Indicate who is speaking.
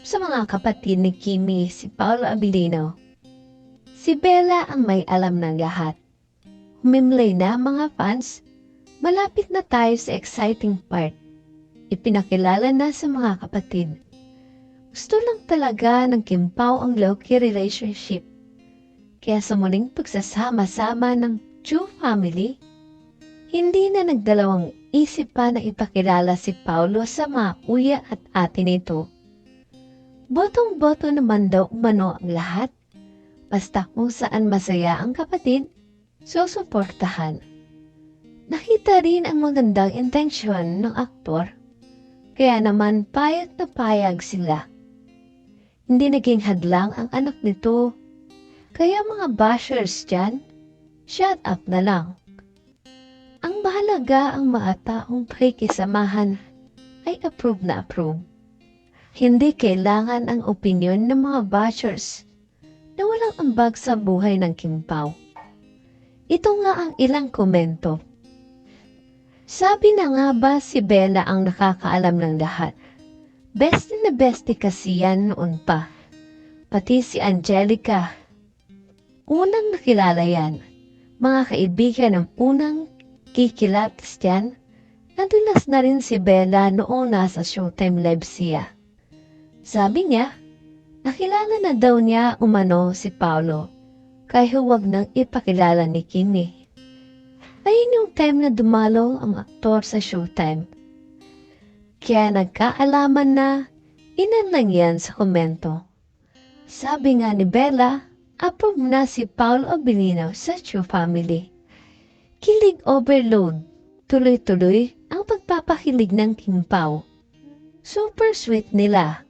Speaker 1: sa mga kapatid ni Kimi si Paolo Abilino. Si Bella ang may alam ng lahat. Humimlay na mga fans, malapit na tayo sa exciting part. Ipinakilala na sa mga kapatid. Gusto lang talaga ng Kim Pao ang low-key relationship. Kaya sa muling pagsasama-sama ng Chu family, hindi na nagdalawang isip pa na ipakilala si Paulo sa mga kuya at ate nito. Botong-boto naman daw umano ang lahat. Basta kung saan masaya ang kapatid, susuportahan. Nakita rin ang magandang intensyon ng aktor. Kaya naman payag na payag sila. Hindi naging hadlang ang anak nito. Kaya mga bashers dyan, shut up na lang. Ang mahalaga ang mga taong pakikisamahan ay approve na approve. Hindi kailangan ang opinion ng mga bashers na walang ambag sa buhay ng Kim. Ito nga ang ilang komento. Sabi na nga ba si Bella ang nakakaalam ng lahat? Best na besti kasi yan noon pa. Pati si Angelica. Unang nakilala yan. Mga kaibigan ng unang kikilatis dyan. Nadulas na rin si Bella noong nasa Showtime Live siya. Sabi niya, nakilala na daw niya umano si Paolo. Kaya huwag nang ipakilala ni Kimi. Ayun yung time na dumalo ang aktor sa Showtime. Kaya nagkaalaman na inan lang yan sa komento. Sabi nga ni Bella, approve na si Paul Abilino sa True Family. Kilig overload, tuloy-tuloy ang pagpapakilig ng Kim Pao. Super sweet nila.